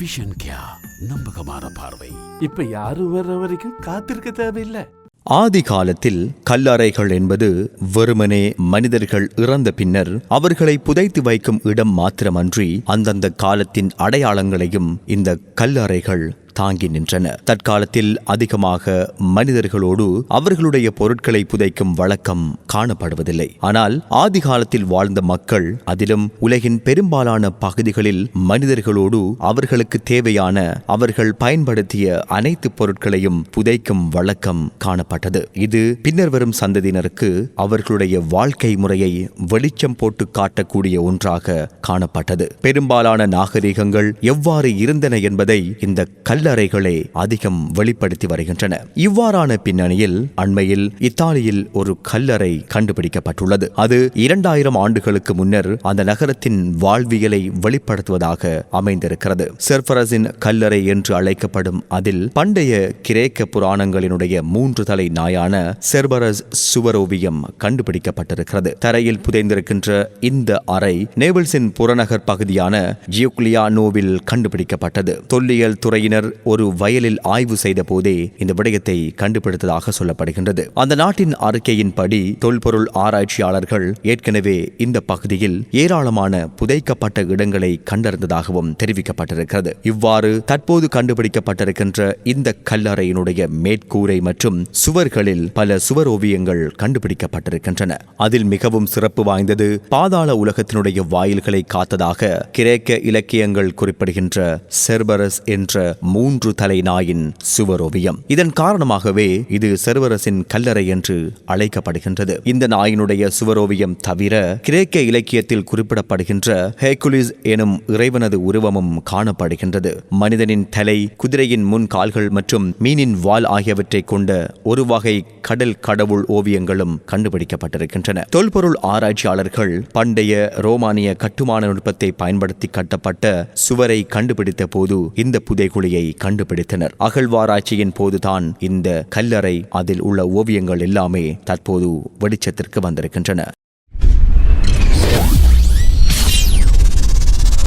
Vision கியா நம்பகமான பார்வை. இப்ப யாரும் வர்ற வரைக்கும் காத்திருக்க தேவையில்லை. ஆதி காலத்தில் கல்லறைகள் என்பது வெறுமனே மனிதர்கள் இறந்த பின்னர் அவர்களை புதைத்து வைக்கும் இடம் மாத்திரமன்றி அந்தந்த காலத்தின் அடையாளங்களையும் இந்த கல்லறைகள் தாங்கி நின்றன. தற்காலத்தில் அதிகமாக மனிதர்களோடு அவர்களுடைய பொருட்களை புதைக்கும் வழக்கம் காணப்படுவதில்லை. ஆனால் ஆதி காலத்தில் வாழ்ந்த மக்கள் அதிலும் உலகின் பெரும்பாலான பகுதிகளில் மனிதர்களோடு அவர்களுக்கு தேவையான அவர்கள் பயன்படுத்திய அனைத்து பொருட்களையும் புதைக்கும் வழக்கம் காணப்பட்டது. இது பின்னர் வரும் சந்ததியினருக்கு அவர்களுடைய வாழ்க்கை முறையை வெளிச்சம் போட்டு காட்டக்கூடிய ஒன்றாக காணப்பட்டது. பெரும்பாலான நாகரிகங்கள் எவ்வாறு இருந்தன என்பதை இந்த கல்லறைகளே அதிகம் வெளிப்படுத்தி வருகின்றன. இவ்வாறான பின்னணியில் அண்மையில் இத்தாலியில் ஒரு கல்லறை கண்டுபிடிக்கப்பட்டுள்ளது. அது இரண்டாயிரம் ஆண்டுகளுக்கு முன்னர் அந்த நகரத்தின் வாழ்வியலை வெளிப்படுத்துவதாக அமைந்திருக்கிறது. செர்பரஸின் கல்லறை என்று அழைக்கப்படும் அதில் பண்டைய கிரேக்க புராணங்களினுடைய மூன்று தலை நாயான செர்பரஸ் சுவரோவியம் கண்டுபிடிக்கப்பட்டிருக்கிறது. தரையில் புதைந்திருக்கின்ற இந்த அறை நேபிள்ஸின் புறநகர் பகுதியான ஜியோக்லியானோவில் கண்டுபிடிக்கப்பட்டது. தொல்லியல் துறையினர் ஒரு வயலில் ஆய்வு செய்த போதே இந்த விடயத்தை கண்டுபிடித்ததாக சொல்லப்படுகின்றது. அந்த நாட்டின் அறிக்கையின்படி தொல்பொருள் ஆராய்ச்சியாளர்கள் ஏற்கனவே இந்த பகுதியில் ஏராளமான புதைக்கப்பட்ட இடங்களை கண்டறிந்ததாகவும் தெரிவிக்கப்பட்டிருக்கிறது. இவ்வாறு தற்போது கண்டுபிடிக்கப்பட்டிருக்கின்ற இந்த கல்லறையினுடைய மேற்கூரை மற்றும் சுவர்களில் பல சுவர் ஓவியங்கள் கண்டுபிடிக்கப்பட்டிருக்கின்றன. அதில் மிகவும் சிறப்பு வாய்ந்தது பாதாள உலகத்தினுடைய வாயில்களை காத்ததாக கிரேக்க இலக்கியங்கள் குறிப்பிடுகின்ற செர்பரஸ் என்ற மூன்று தலை நாயின் சுவரோவியம். இதன் காரணமாகவே இது செர்வரசின் கல்லறை என்று அழைக்கப்படுகின்றது. இந்த நாயினுடைய சுவரோவியம் தவிர கிரேக்க இலக்கியத்தில் குறிப்பிடப்படுகின்ற ஹேக்குலிஸ் எனும் இறைவனது உருவமும் காணப்படுகின்றது. மனிதனின் தலை குதிரையின் முன் கால்கள் மற்றும் மீனின் வால் ஆகியவற்றை கொண்ட ஒரு வகை கடல் கடவுள் ஓவியங்களும் கண்டுபிடிக்கப்பட்டிருக்கின்றன. தொல்பொருள் ஆராய்ச்சியாளர்கள் பண்டைய ரோமானிய கட்டுமான நுட்பத்தை பயன்படுத்தி கட்டப்பட்ட சுவரை கண்டுபிடித்த போது இந்த புதைகுழியை கண்டுபிடித்தனர். அகழ்வாராய்ச்சியின் போதுதான் இந்த கல்லறை அதில் உள்ள ஓவியங்கள் எல்லாமே தற்போது வெளிச்சத்திற்கு வந்திருக்கின்றன.